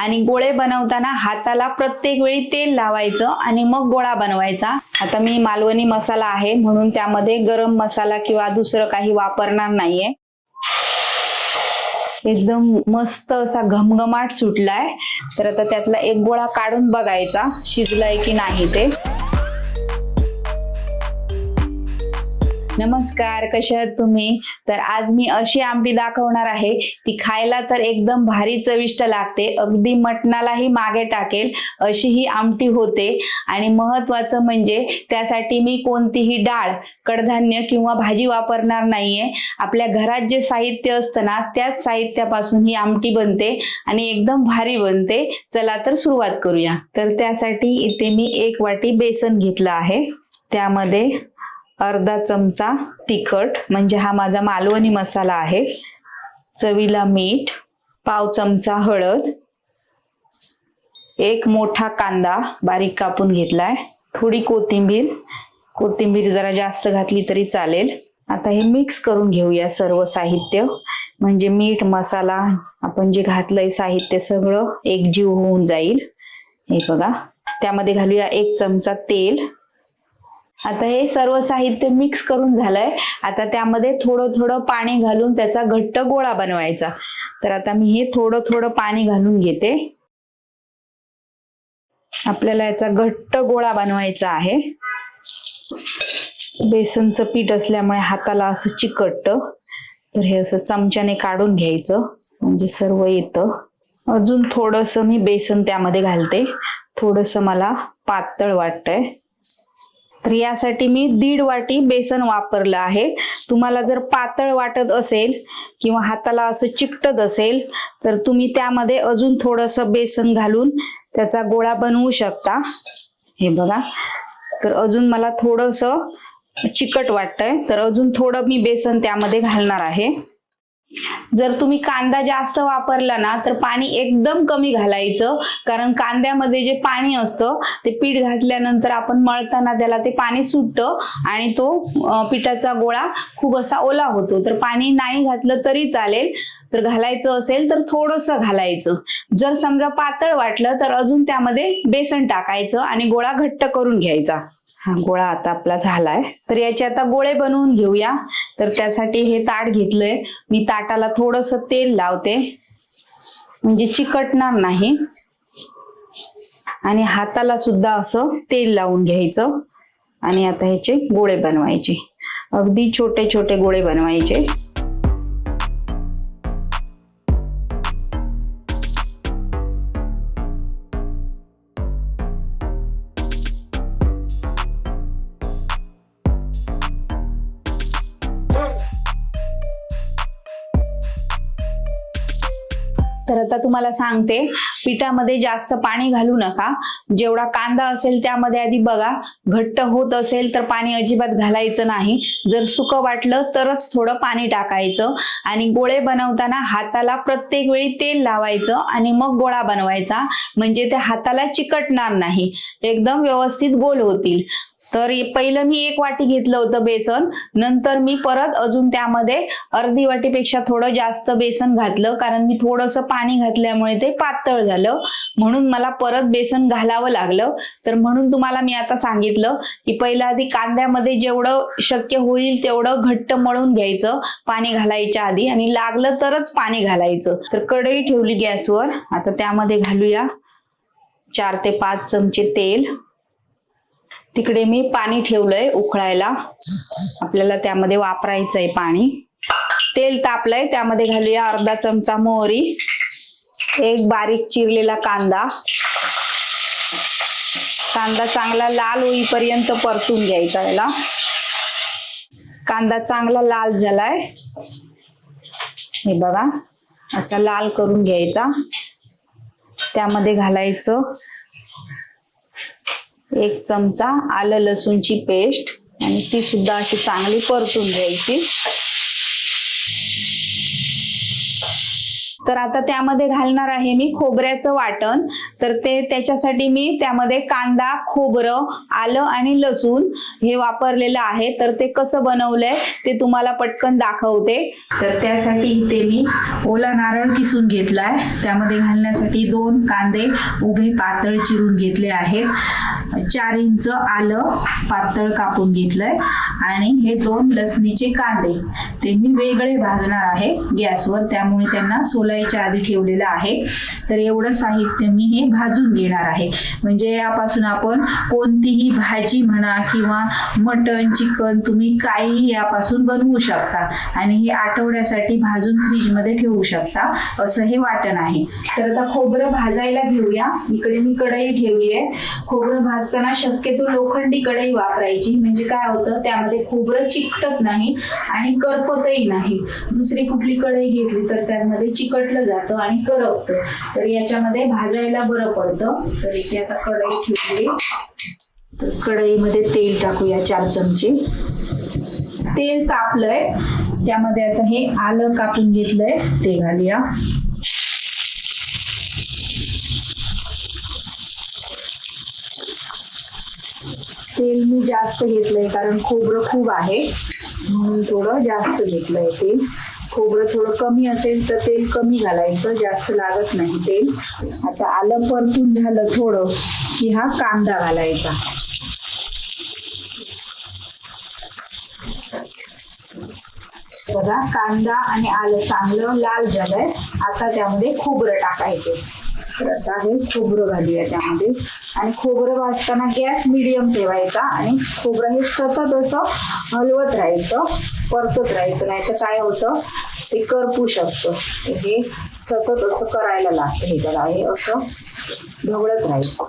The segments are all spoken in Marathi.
आणि गोळे बनवताना हाताला प्रत्येक वेळी तेल लावायचं आणि मग गोळा बनवायचा. आता मी मालवणी मसाला आहे म्हणून त्यामध्ये गरम मसाला किंवा दुसरं काही वापरणार नाहीये. एकदम मस्त असा घमघमाट सुटलाय. तर आता त्यातला एक गोळा काढून बघायचा शिजलाय की नाही ते. नमस्कार कशा आहात तुम्ही? तर आज मी अशी आमटी दाखवणार आहे ती खायला तर एकदम भारी चविष्ट लागते अगदी मटणालाही मागे टाकेल अशी ही आमटी होते. आणि महत्वाचं म्हणजे त्यासाठी मी कोणतीही डाळ कडधान्य किंवा भाजी वापरणार नाहीये. आपल्या घरात जे साहित्य असतं ना त्याच साहित्यापासून ही आमटी बनते आणि एकदम भारी बनते. चला तर सुरुवात करूया. तर त्यासाठी इथे मी एक वाटी बेसन घेतलं आहे. त्यामध्ये अर्धा चमचा तिखट म्हणजे हा माझा मालवणी मसाला आहे. चवीला मीठ पाव चमचा हळद एक मोठा कांदा बारीक कापून घेतलाय थोडी कोथिंबीर कोथिंबीर जरा जास्त घातली तरी चालेल. आता हे मिक्स करून घेऊया सर्व साहित्य. म्हणजे मीठ मसाला आपण जे घातलंय साहित्य सगळं एकजीव होऊन जाईल. हे बघा त्यामध्ये घालूया एक चमचा तेल. आता हे सर्व साहित्य मिक्स करून झालंय. आता त्यामध्ये थोडं थोडं पाणी घालून त्याचा घट्ट गोळा बनवायचा. तर आता मी हे थोडं थोडं पाणी घालून घेते. आपल्याला याचा घट्ट गोळा बनवायचा आहे. बेसनचं पीठ असल्यामुळे हाताला असं चिकटत. तर हे असं चमच्याने काढून घ्यायचं. म्हणजे सर्व येतं. अजून थोडस मी बेसन त्यामध्ये घालते. थोडस मला पातळ वाटतंय. तर यासाठी मी दीड वाटी बेसन वापरलं आहे. तुम्हाला जर पातळ वाटत असेल किंवा हाताला असं चिकटत असेल तर तुम्ही त्यामध्ये अजून थोडंसं बेसन घालून त्याचा गोळा बनवू शकता. हे बघा. तर अजून मला थोडंसं चिकट वाटतंय. तर अजून थोडं मी बेसन त्यामध्ये घालणार आहे. जर तुम्ही कांदा जास्त वापरला ना तर पाणी एकदम कमी घालायचं. कारण कांद्यामध्ये जे पाणी असतं ते पीठ घातल्यानंतर आपण मळताना त्याला ते पाणी सुटतं आणि तो पिठाचा गोळा खूप असा ओला होतो. तर पाणी नाही घातलं तरी चालेल. तर घालायचं असेल तर थोडंसं घालायचं. जर समजा पातळ वाटलं तर अजून त्यामध्ये बेसन टाकायचं आणि गोळा घट्ट करून घ्यायचा. हा गोळा आता आपला झालाय. तर याचे आता गोळे बनवून घेऊया. तर त्यासाठी हे ताट घेतलंय. मी ताटाला थोडस तेल लावते. म्हणजे चिकटणार नाही. आणि हाताला सुद्धा असं तेल लावून घ्यायचं. आणि आता ह्याचे गोळे बनवायचे. अगदी छोटे छोटे गोळे बनवायचे. तर आता तुम्हाला सांगते पिठामध्ये जास्त पाणी घालू नका. जेवढा कांदा असेल त्यामध्ये आधी बघा घट्ट होत असेल तर पाणी अजिबात घालायचं नाही. जर सुकं वाटलं तरच थोडं पाणी टाकायचं आणि गोळे बनवताना हाताला प्रत्येक वेळी तेल लावायचं आणि मग गोळा बनवायचा. म्हणजे ते हाताला चिकटणार नाही. एकदम व्यवस्थित गोल होतील. तर पहिलं मी एक वाटी घेतलं होतं बेसन. नंतर मी परत अजून त्यामध्ये अर्धी वाटीपेक्षा थोडं जास्त बेसन घातलं. कारण मी थोडंसं पाणी घातल्यामुळे ते पातळ झालं. म्हणून मला परत बेसन घालावं लागलं. तर म्हणून तुम्हाला मी आता सांगितलं की पहिलं आधी कांद्यामध्ये जेवढं शक्य होईल तेवढं घट्ट मळून घ्यायचं पाणी घालायच्या आधी. आणि लागलं तरच पाणी घालायचं. तर कढई ठेवली गॅसवर. आता त्यामध्ये घालूया चार ते पाच चमचे तेल. तिकडे मी पाणी ठेवलंय उकळायला. आपल्याला त्यामध्ये वापरायचंय पाणी. तेल तापलंय त्यामध्ये घालूया अर्धा चमचा मोहरी एक बारीक चिरलेला कांदा. कांदा चांगला लाल होईपर्यंत परतून घ्यायचा याला. कांदा चांगला लाल झालाय. हे बघा असा लाल करून घ्यायचा. त्यामध्ये घालायचं एक चमचा आलं लसूणची पेस्ट आणि ती सुद्धा अशी चांगली परतून घ्यायची. तर आता त्यामध्ये घालणार आहे मी खोबऱ्याचं वाटण. तर ते त्याच्यासाठी मी त्यामध्ये कांदा खोबरं आलं आणि लसूण हे वापरलेलं आहे. तर ते कसं बनवलंय ते तुम्हाला पटकन दाखवते. तर त्यासाठी इथे मी ओला नारळ किसून घेतलाय. त्यामध्ये घालण्यासाठी दोन कांदे उभे पातळ चिरून घेतले आहेत. चार इंच आलं पातळ कापून घेतलंय. आणि हे दोन लसणीचे कांदे. ते मी वेगळे भाजणार आहे गॅसवर. त्यामुळे त्यांना सोलायच्या आधी ठेवलेलं आहे. तर एवढं साहित्य मी हे भाजून घेणार आहे. म्हणजे यापासून आपण कोणतीही भाजी म्हणा किंवा मटण चिकन तुम्ही काहीही यापासून बनवू शकता आणि हे आठवड्यासाठी भाजून फ्रीजमध्ये ठेवू शकता असं हे वाटण आहे. तर आता खोबरं भाजायला घेऊया. इकडे मी कढई ठेवली आहे. खोबरं भाजताना शक्यतो लोखंडी कढई वापरायची. म्हणजे काय होतं त्यामध्ये खोबरं चिकटत नाही आणि करपतही नाही. दुसरी कुठली कढई घेतली तर त्यामध्ये चिकट चिकटलं जातं आणि करपतं तर याच्यामध्ये भाजायला बरं पडतं. तर इथे आता कढई ठेवली. तर कढईमध्ये तेल टाकूया चार चमचे. तेल तापलंय त्यामध्ये आता हे आलं कापून घेतलंय. ते घालूया. तेल मी जास्त घेतलंय कारण खोबरं खूप आहे. म्हणून थोडं जास्त घेतलंय तेल. खोबरं थोडं कमी असेल तर तेल कमी घालायचं जास्त लागत नाही तेल. आता आलं परतून झालं थोडं की हा कांदा घालायचा. बघा कांदा आणि आलं चांगलं लाल झालंय. आता त्यामध्ये खोबरं टाकायचं. करत आहे. खोबरं घालूया त्यामध्ये. आणि खोबरं भाजताना गॅस मिडियम ठेवायचा आणि खोबरं हे सतत असं हलवत राहायचं परतत राहायचं. नाही तर काय होतं? ते करपू शकतं. हे सतत असं करायला लागतं. हे त्याला हे असं ढवळत राहायचं.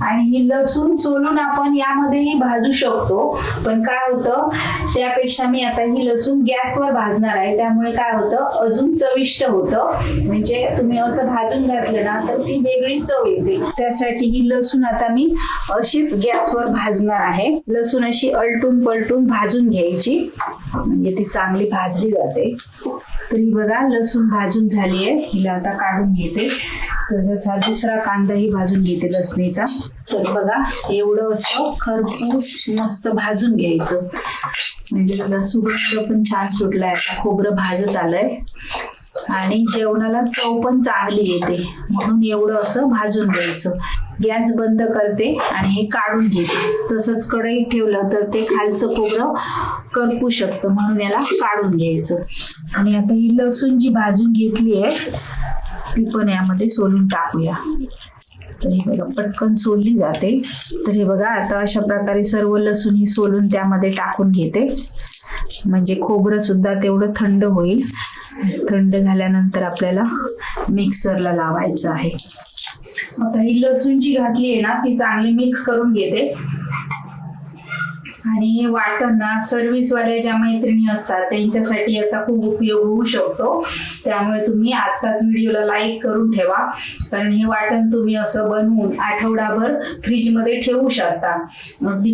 आणि ही लसूण सोलून आपण यामध्येही भाजू शकतो. पण काय होतं त्यापेक्षा मी आता ही लसूण गॅसवर भाजणार आहे. त्यामुळे काय होतं अजून चविष्ट होतं. म्हणजे तुम्ही असं भाजून घातलं ना तर ती वेगळी चव येते. त्यासाठी ही लसूण आता मी अशीच गॅसवर भाजणार आहे. लसूण अशी अलटून पलटून भाजून घ्यायची. म्हणजे ती चांगली भाजली जाते. तरी बघा लसूण भाजून झाली आहे. हिला आता काढून घेते. त्याचा दुसरा कांदाही भाजून घेते लसणीचा. तर बघा एवढं असं खरपूस मस्त भाजून घ्यायचं. म्हणजे त्याला सुगंध पण छान सुटलाय. आता खोबरं भाजत आलंय. आणि जेवणाला चव पण चांगली येते. म्हणून एवढं असं भाजून घ्यायचं. गॅस बंद करते आणि हे काढून घेते. तसंच कढईत ठेवलं तर ते खालचं खोबरं करपू शकतं. म्हणून याला काढून घ्यायचं. आणि आता ही लसूण जी भाजून घेतली आहे ती पण यामध्ये सोलून टाकूया. तर हे बघा पटकन सोलली जाते. तर हे बघा आता अशा प्रकारे सर्व लसूण ही सोलून त्यामध्ये टाकून घेते. म्हणजे खोबरं सुद्धा तेवढं थंड होईल. थंड झाल्यानंतर आपल्याला मिक्सरला लावायचं आहे. आता ही लसूणची घातली आहे ना ती चांगली मिक्स करून घेते. आणि हे वाटण ना सर्व्हिसवाल्या ज्या मैत्रिणी असतात त्यांच्यासाठी याचा खूप उपयोग होऊ शकतो. त्यामुळे तुम्ही आत्ताच व्हिडिओला लाईक करून ठेवा. कारण हे वाटण तुम्ही असं बनवून आठवडाभर फ्रीजमध्ये ठेवू शकता.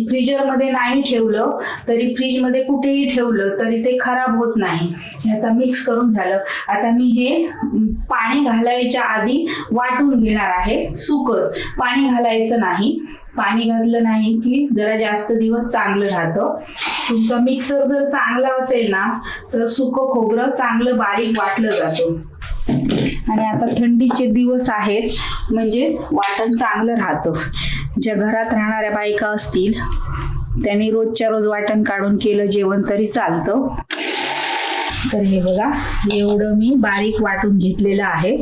फ्रीजरमध्ये नाही ठेवलं तरी फ्रीजमध्ये कुठेही ठेवलं तरी ते खराब होत नाही. आता मिक्स करून झालं. आता मी हे पाणी घालायच्या आधी वाटून घेणार आहे सुकच पाणी घालायचं नाही. पाणी घातलं नाही की जरा जास्त दिवस चांगलं राहतं. तुमचा मिक्सर जर चांगला असेल ना तर सुकं खोबरं चांगलं बारीक वाटलं जातं. आणि आता थंडीचे दिवस आहेत म्हणजे वाटण चांगलं राहतं. ज्या घरात राहणाऱ्या बायका असतील त्यांनी रोजच्या रोज वाटण काढून केलं जेवण तरी चालतं. तर हे बघा एवढं मी बारीक वाटून घेतलेलं आहे.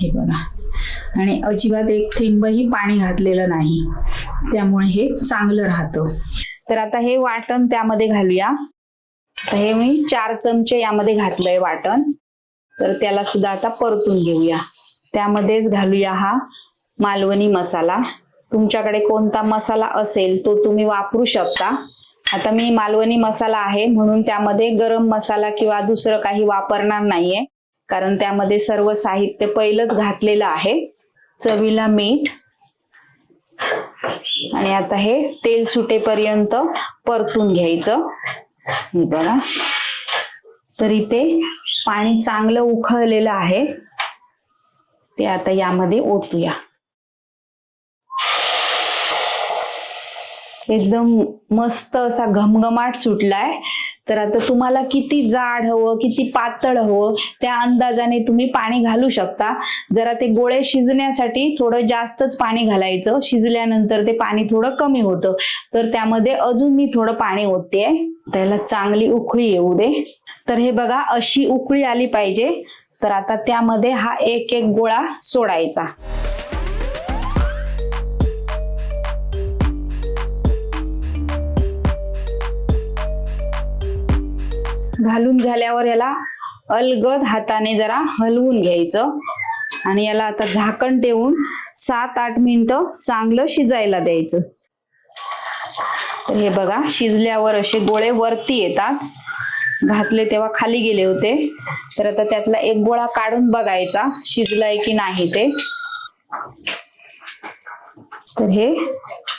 हे बघा. आणि अजिबात एक थेंबही पाणी घातलेलं नाही. त्यामुळे हे चांगलं राहतं. तर आता हे वाटण त्यामध्ये घालूया. हे मी चार चमचे यामध्ये घातलंय वाटण. तर त्याला सुद्धा आता परतून घेऊया. त्यामध्येच घालूया हा मालवणी मसाला. तुमच्याकडे कोणता मसाला असेल तो तुम्ही वापरू शकता. आता मी मालवणी मसाला आहे म्हणून त्यामध्ये गरम मसाला किंवा दुसरं काही वापरणार नाहीये. कारण त्यामध्ये सर्व साहित्य पहिलंच घातलेलं आहे. चवीला मीठ. आणि आता हे तेल सुटेपर्यंत परतून घ्यायचं. बघा. तर इथे पाणी चांगलं उखळलेलं आहे. ते आता यामध्ये ओतूया. एकदम मस्त असा घमघमाट सुटलाय. तर आता तुम्हाला किती जाड हवं किती पातळ हवं त्या अंदाजाने तुम्ही पाणी घालू शकता. जरा ते गोळे शिजण्यासाठी थोडं जास्तच पाणी घालायचं. शिजल्यानंतर ते पाणी थोडं कमी होतं. तर त्यामध्ये अजून मी थोडं पाणी ओतते. त्याला चांगली उकळी येऊ दे. तर हे बघा अशी उकळी आली पाहिजे. तर आता त्यामध्ये हा एक एक गोळा सोडायचा. घालून झाल्यावर याला अलगद हाताने जरा हलवून घ्यायचं. आणि याला आता झाकण ठेवून सात आठ मिनिटं चांगलं शिजायला द्यायचं. तर हे बघा शिजल्यावर असे गोळे वरती येतात. घातले तेव्हा खाली गेले होते. तर आता त्यातला एक गोळा काढून बघायचा शिजलाय की नाही ते. तर हे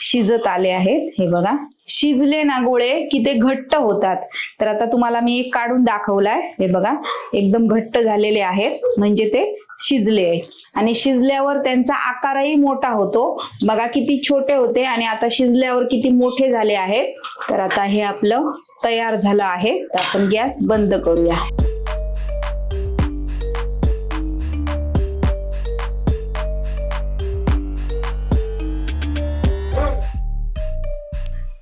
शिजत आले आहेत. हे बघा. शिजले ना गोळे की ते घट्ट होतात. तर आता तुम्हाला मी एक काढून दाखवलाय. हे बघा एकदम घट्ट झालेले आहेत. म्हणजे ते शिजले आणि शिजल्यावर त्यांचा आकारही मोठा होतो. बघा किती छोटे होते आणि आता शिजल्यावर किती मोठे झाले आहेत. तर आता हे आपलं तयार झालं आहे. तर आपण गॅस बंद करूया.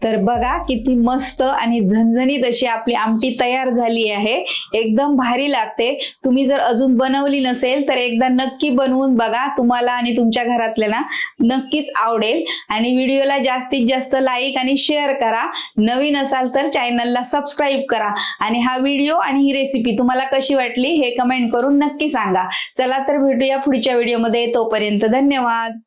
तर बघा किती मस्त आणि झणझणीत अशी आपली आमटी तयार झाली आहे. एकदम भारी लागते. तुम्ही जर अजून बनवली नसेल तर एकदा नक्की बनवून बघा. तुम्हाला आणि तुमच्या घरातल्यांना नक्कीच आवडेल. आणि व्हिडिओला जास्तीत जास्त लाईक आणि शेअर करा. नवीन असाल तर चॅनलला सबस्क्राईब करा. आणि हा व्हिडिओ आणि ही रेसिपी तुम्हाला कशी वाटली हे कमेंट करून नक्की सांगा. चला तर भेटूया पुढच्या व्हिडिओमध्ये तोपर्यंत धन्यवाद.